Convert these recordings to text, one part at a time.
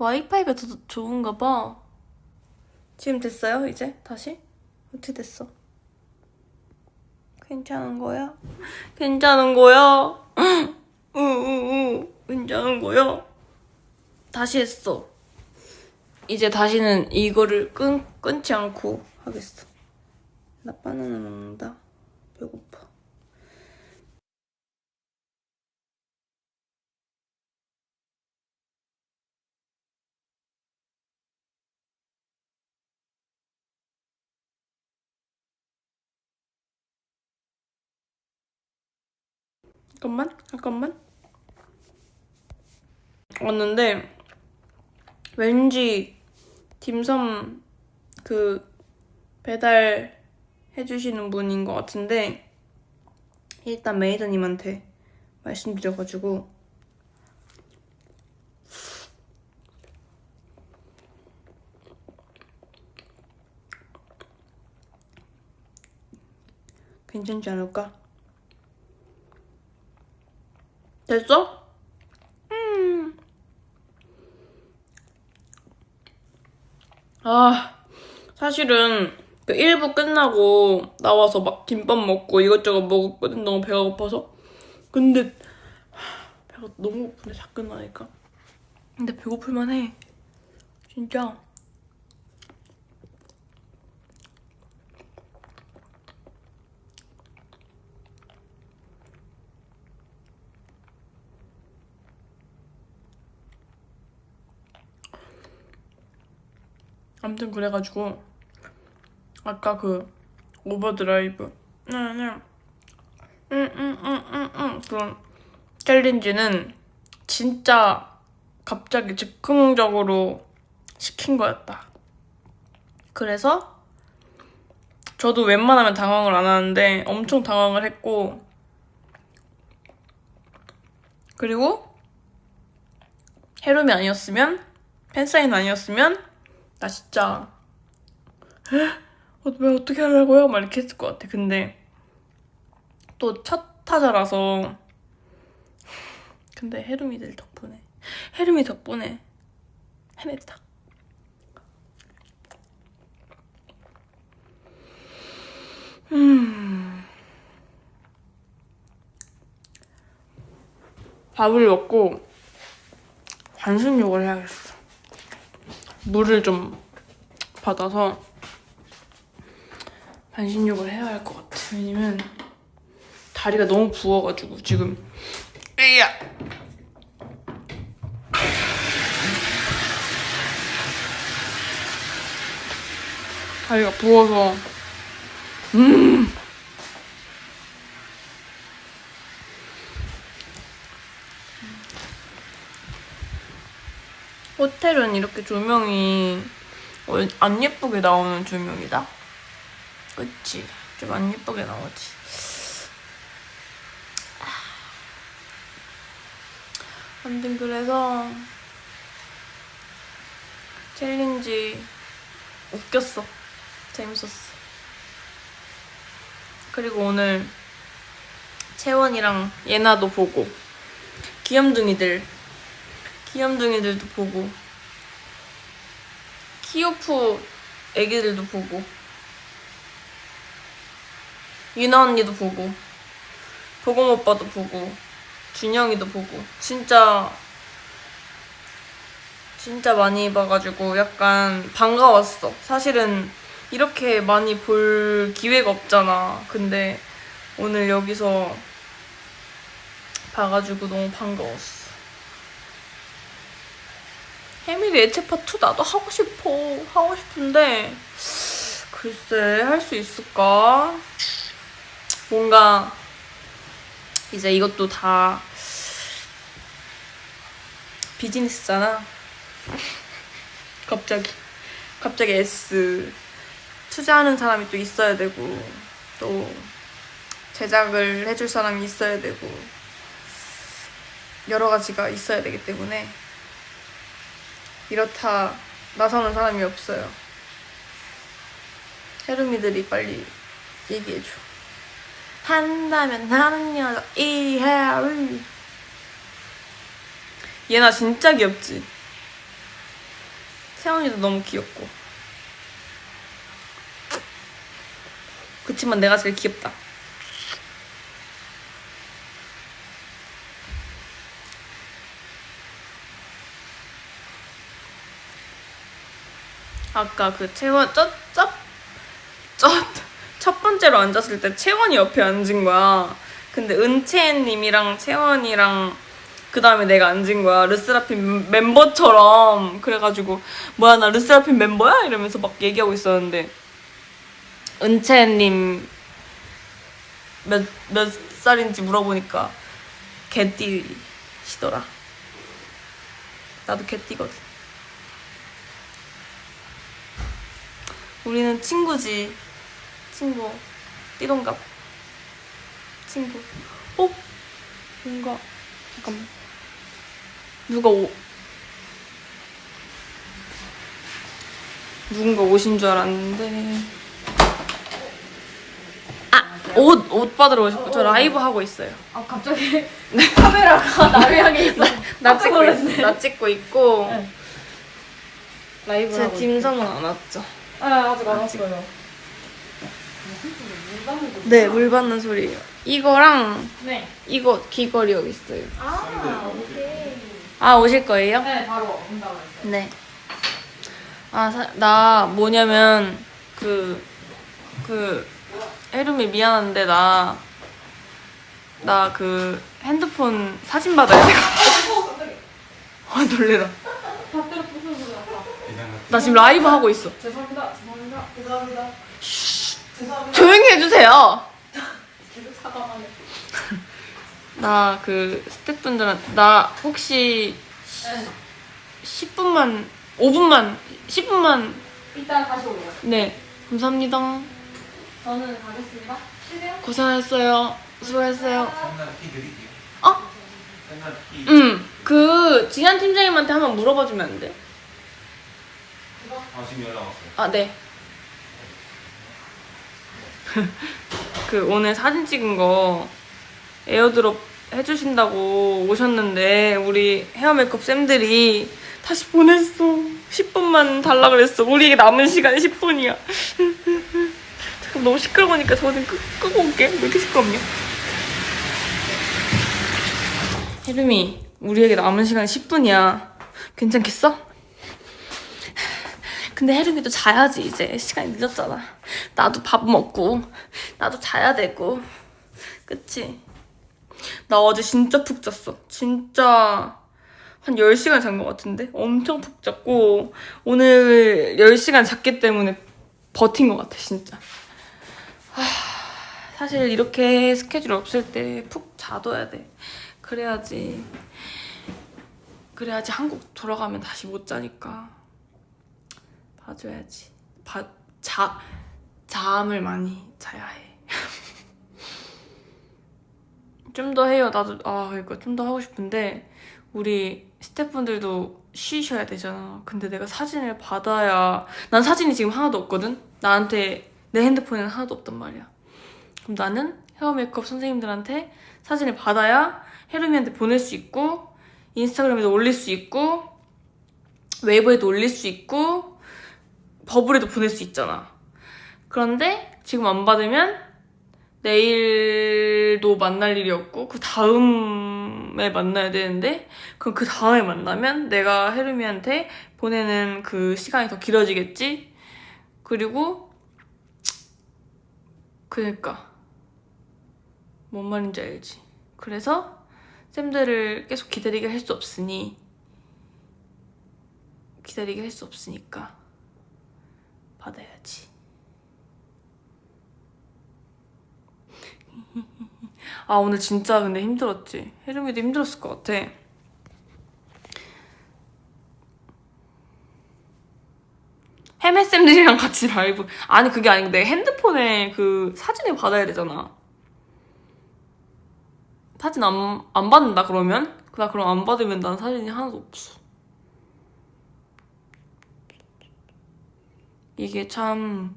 와이파이가 더 좋은가 봐. 지금 됐어요, 이제? 다시? 어떻게 됐어? 괜찮은 거야? 괜찮은 거야? 우우우 괜찮은 거야? 다시 했어. 이제 다시는 이거를 끊, 끊지 않고 하겠어. 나 바나나 먹는다. 배고파. 잠깐만, 잠깐만. 왔는데 왠지 딤섬 그 배달 해주시는 분인 것 같은데 일단 메이드님한테 말씀드려가지고 괜찮지 않을까? 됐어? 음. 아, 사실은 그 1부 끝나고 나와서 막 김밥 먹고 이것저것 먹었거든. 너무 배가 고파서. 근데 하, 배가 너무 고프네, 자꾸 나니까. 근데 배고플만 해. 진짜. 아무튼 그래가지고 아까 그 오버드라이브. 응응응응응 그런 챌린지는 진짜 갑자기 즉흥적으로 시킨 거였다. 그래서 저도 웬만하면 당황을 안 하는데 엄청 당황을 했고 그리고 헤롬이 아니었으면 팬사인 아니었으면 나 진짜 어, 왜 어떻게 하려고요? 막 이렇게 했을 것 같아. 근데 또 첫 타자라서 근데 헤르미들 덕분에 헤르미 덕분에 해냈다. 음. 밥을 먹고 반신욕을 해야겠어. 물을 좀 받아서 반신욕을 해야 할 것 같아. 왜냐면 다리가 너무 부어가지고 지금. 으야! 다리가 부어서. 음 호텔은 이렇게 조명이 어, 안 예쁘게 나오는 조명이다. 그치? 좀 안 예쁘게 나오지. 아무튼 그래서 챌린지 웃겼어. 재밌었어. 그리고 오늘 채원이랑 예나도 보고 귀염둥이들 귀염둥이들도 보고 키오프 애기들도 보고 유나 언니도 보고 보검 오빠도 보고 준영이도 보고 진짜 진짜 많이 봐가지고 약간 반가웠어. 사실은 이렇게 많이 볼 기회가 없잖아. 근데 오늘 여기서 봐가지고 너무 반가웠어 해밀이 애체파 2 나도 하고 싶어. 하고 싶은데 글쎄 할 수 있을까? 뭔가 이제 이것도 다 비즈니스잖아. 갑자기 갑자기 S 투자하는 사람이 또 있어야 되고 또 제작을 해줄 사람이 있어야 되고 여러 가지가 있어야 되기 때문에 이렇다 나서는 사람이 없어요. 헤르미들이 빨리 얘기해줘. 한다면 나는 여자 이해리 얘나 진짜 귀엽지? 세원이도 너무 귀엽고. 그치만 내가 제일 귀엽다. 아까 그 채원 쩌쩌 첫 번째로 앉았을 때 채원이 옆에 앉은 거야. 근데 은채님이랑 채원이랑 그 다음에 내가 앉은 거야. 르스라핌 멤버처럼. 그래가지고 뭐야 나 르스라핌 멤버야? 이러면서 막 얘기하고 있었는데 은채님 몇, 몇 살인지 물어보니까 개띠시더라. 나도 개띠거든. 우리는 친구지. 친구. 띠동갑. 친구. 어? 뭔가, 잠깐만. 누가 오, 누군가 오신 줄 알았는데. 아! 옷, 옷 받으러 오셨고. 저 라이브 하고 있어요. 아 갑자기 카메라가 나를 향해 있어. 나 깜짝 찍고, 놀랐네. 있, 나 찍고 있고. 네. 라이브 제 하고 딤섬은 안 왔죠. 아 아직 안 왔어요. 네, 물 받는 소리예요. 이거랑 네. 이거 귀걸이 여기 있어요. 아 오케이. 아, 오실 거예요? 네 바로 온다고 했어요. 네. 아, 사, 나 뭐냐면 그, 그, 해름이 미안한데 나, 나 그 핸드폰 사진 받아야 돼. 아, 놀래라. 소리 났다. 나 지금 라이브 하고 있어. 죄송합니다. 죄송합니다. 죄송합니다. 죄송합니다. 조용히 해주세요. 계속 사과하네. 나그 스태프분들한테, 나 혹시 네. 10분만, 5분만, 10분만, 이따 다시 오래요. 네. 감사합니다. 저는 가겠습니다. 쉬세요. 고생하셨어요. 수고했어요. 생각 키 드릴게요. 어? 생각 키. 응. 그 지한 팀장님한테 한번 물어봐 주면 안 돼? 아 지금 연락 왔어요. 아 네. 그 오늘 사진 찍은 거 에어드롭 해주신다고 오셨는데 우리 헤어 메이크업 쌤들이 다시 보냈어. 10분만 달라 그랬어. 우리에게 남은 시간이 10분이야. 잠깐 너무 시끄러우니까 저좀 끄고 올게. 왜 이렇게 시끄럽냐? 혜름이, 우리에게 남은 시간 10분이야. 괜찮겠어? 근데 혜름이도 자야지 이제. 시간이 늦었잖아. 나도 밥 먹고 나도 자야 되고. 그치? 나 어제 진짜 푹 잤어. 진짜 한 10시간 잔 것 같은데? 엄청 푹 잤고 오늘 10시간 잤기 때문에 버틴 것 같아 진짜. 하, 사실 이렇게 스케줄 없을 때 푹 자둬야 돼. 그래야지 그래야지 한국 돌아가면 다시 못 자니까 봐줘야지. 봐, 자, 잠을 많이 자야 해. 좀 더 해요. 나도, 아, 그러니까 좀더 하고 싶은데, 우리 스태프분들도 쉬셔야 되잖아. 근데 내가 사진을 받아야, 난 사진이 지금 하나도 없거든? 나한테, 내 핸드폰에는 하나도 없단 말이야. 그럼 나는 헤어 메이크업 선생님들한테 사진을 받아야 헤르미한테 보낼 수 있고, 인스타그램에도 올릴 수 있고, 웨이브에도 올릴 수 있고, 버블에도 보낼 수 있잖아. 그런데 지금 안 받으면 내일도 만날 일이 없고 그 다음에 만나야 되는데 그럼 그 다음에 만나면 내가 헤르미한테 보내는 그 시간이 더 길어지겠지? 그리고 그니까 뭔 말인지 알지? 그래서 쌤들을 계속 기다리게 할 수 없으니 기다리게 할 수 없으니까 받아야지. 아 오늘 진짜 근데 힘들었지. 혜름이도 힘들었을 것 같아. 헤메 쌤들이랑 같이 라이브. 아니 그게 아니고 내 핸드폰에 그 사진을 받아야 되잖아. 사진 안, 안 받는다 그러면? 나 그럼 안 받으면 난 사진이 하나도 없어. 이게 참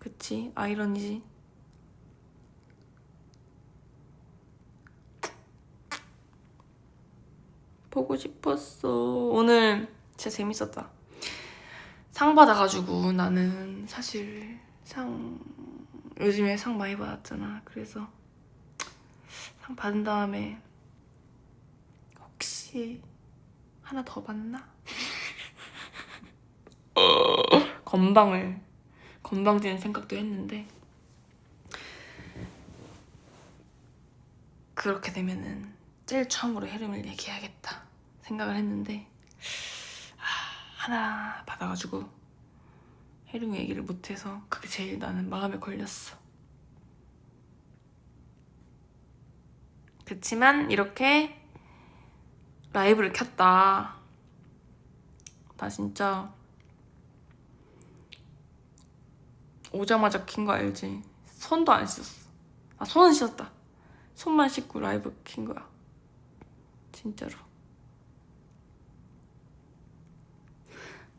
그치 아이러니지 보고 싶었어 오늘 진짜 재밌었다. 상 받아가지고 나는 사실 상 요즘에 상 많이 받았잖아. 그래서 상 받은 다음에 혹시 하나 더 받나? 건방을 건방지는 생각도 했는데 그렇게 되면은 제일 처음으로 헤름을 얘기해야겠다 생각을 했는데 아, 하나 받아가지고 헤름 얘기를 못해서 그게 제일 나는 마음에 걸렸어. 그치만 이렇게 라이브를 켰다. 나 진짜 오자마자 킨 거 알지? 손도 안 씻었어. 아 손은 씻었다. 손만 씻고 라이브 킨 거야. 진짜로.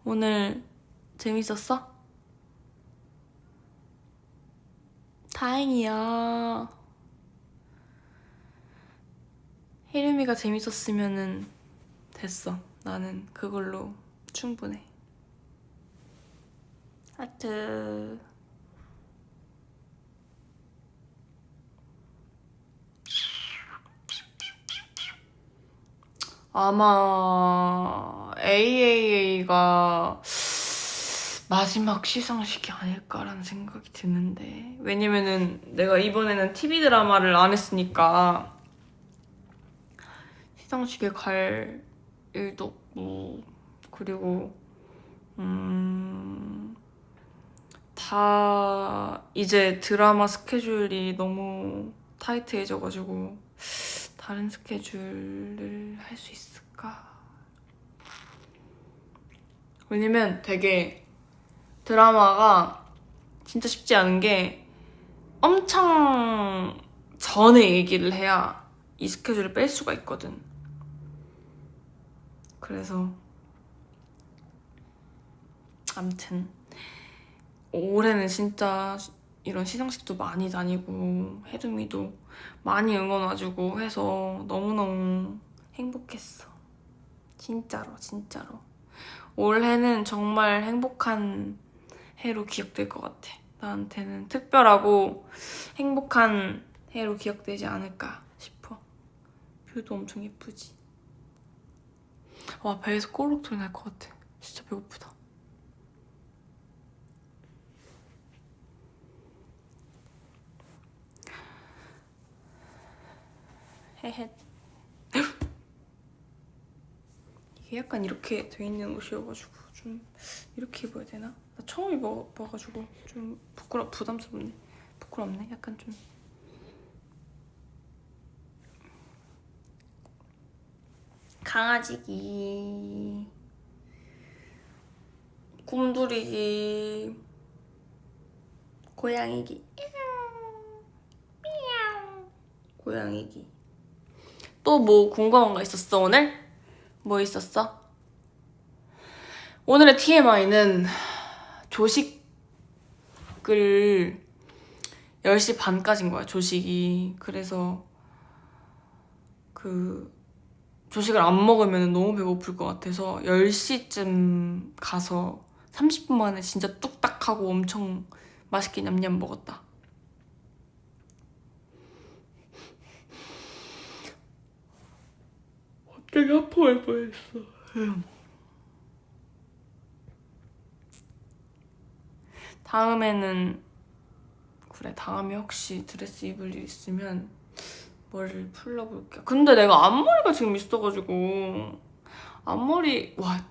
오늘 재밌었어? 다행이야. 혜림이가 재밌었으면은 됐어. 나는 그걸로 충분해. 하트. 아마 AAA가 마지막 시상식이 아닐까라는 생각이 드는데. 왜냐면은 내가 이번에는 TV 드라마를 안 했으니까 시상식에 갈 일도 없고 그리고 음, 다 이제 드라마 스케줄이 너무 타이트해져가지고 다른 스케줄을 할 수 있을까? 왜냐면 되게 드라마가 진짜 쉽지 않은 게 엄청 전에 얘기를 해야 이 스케줄을 뺄 수가 있거든. 그래서 암튼 올해는 진짜 이런 시상식도 많이 다니고 혜름이도 많이 응원 와주고 해서 너무너무 행복했어. 진짜로 진짜로. 올해는 정말 행복한 해로 기억될 것 같아. 나한테는 특별하고 행복한 해로 기억되지 않을까 싶어. 뷰도 엄청 예쁘지. 와 배에서 꼬르륵 소리 날 것 같아. 진짜 배고프다. 헤헤. 이게 약간 이렇게 돼 있는 옷이어가지고 좀 이렇게 입어야 되나? 나 처음 입어봐가지고 좀 부끄러 부담스럽네. 부끄럽네. 약간 좀. 강아지기 곰돌이기 고양이기 고양이기 또 뭐 궁금한 거 있었어 오늘? 뭐 있었어? 오늘의 TMI는 조식을 10시 반까지인 거야 조식이 그래서 그 조식을 안 먹으면 너무 배고플 것 같아서 10시쯤 가서 30분 만에 진짜 뚝딱 하고 엄청 맛있게 냠냠 먹었다. 갑자기 아파할 뻔했어. 다음에는 그래 다음에 혹시 드레스 입을 일 있으면 머리를 풀러볼게요. 근데 내가 앞머리가 지금 있어가지고 앞머리 와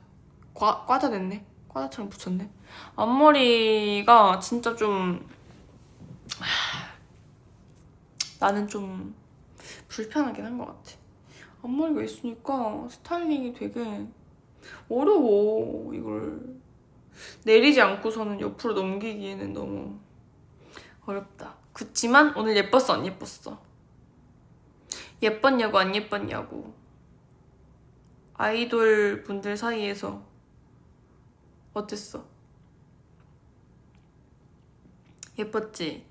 과, 과자 됐네. 과자처럼 붙였네. 앞머리가 진짜 좀 하, 나는 좀 불편하긴 한 것 같아. 앞머리가 있으니까 스타일링이 되게 어려워. 이걸 내리지 않고서는 옆으로 넘기기에는 너무 어렵다. 그치만 오늘 예뻤어 안 예뻤어? 예뻤냐고 안 예뻤냐고 아이돌 분들 사이에서 어땠어? 예뻤지?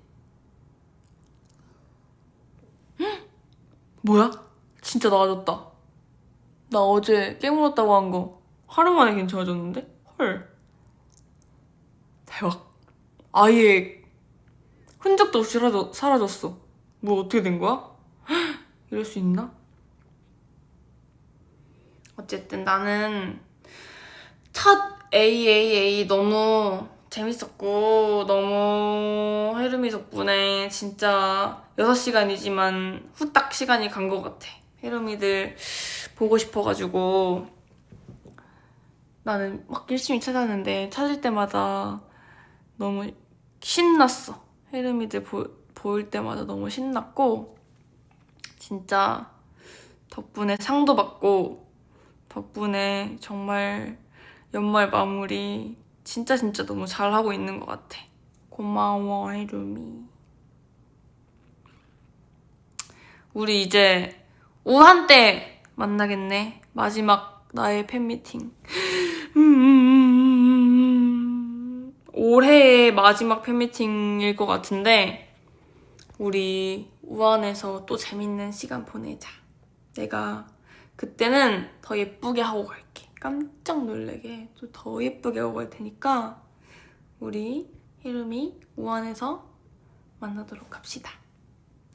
헉! 뭐야? 진짜 나아졌다 나 어제 깨물었다고 한 거 하루 만에 괜찮아졌는데? 헐. 대박. 아예 흔적도 없이 사라져, 사라졌어. 뭐 어떻게 된 거야? 이럴 수 있나? 어쨌든 나는 첫 AAA 너무 재밌었고 너무 혜름이 덕분에 진짜 6시간이지만 후딱 시간이 간 것 같아. 혜름이들 보고 싶어가지고 나는 막 열심히 찾았는데 찾을 때마다 너무 신났어. 보, 보일 때마다 너무 신났고 진짜 덕분에 상도 받고 덕분에 정말 연말 마무리 진짜 진짜 너무 잘하고 있는 것 같아. 고마워 혜름이. 우리 이제 우한 때 만나겠네. 마지막 나의 팬미팅. 음, 올해의 마지막 팬미팅일 것 같은데 우리 우한에서 또 재밌는 시간 보내자. 내가 그때는 더 예쁘게 하고 갈게. 깜짝 놀래게 또 더 예쁘게 하고 갈 테니까 우리 이름이 우한에서 만나도록 합시다.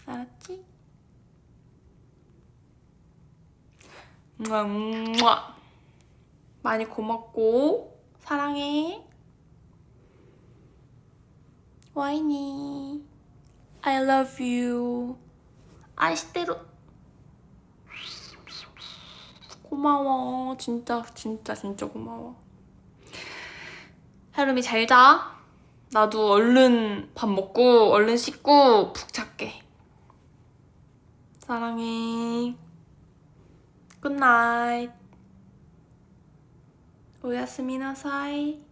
알았지? 많이 고맙고 사랑해. 와이니 I love you. 아이스테로 고마워. 진짜, 진짜, 진짜 고마워. 하루미 잘 자. 나도 얼른 밥 먹고, 얼른 씻고, 푹 잘게. 사랑해. 굿나잇. 오야스미나사이.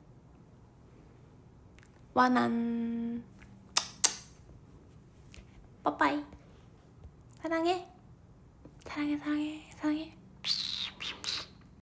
와난. 빠빠이. 사랑해. 사랑해, 사랑해, 사랑해.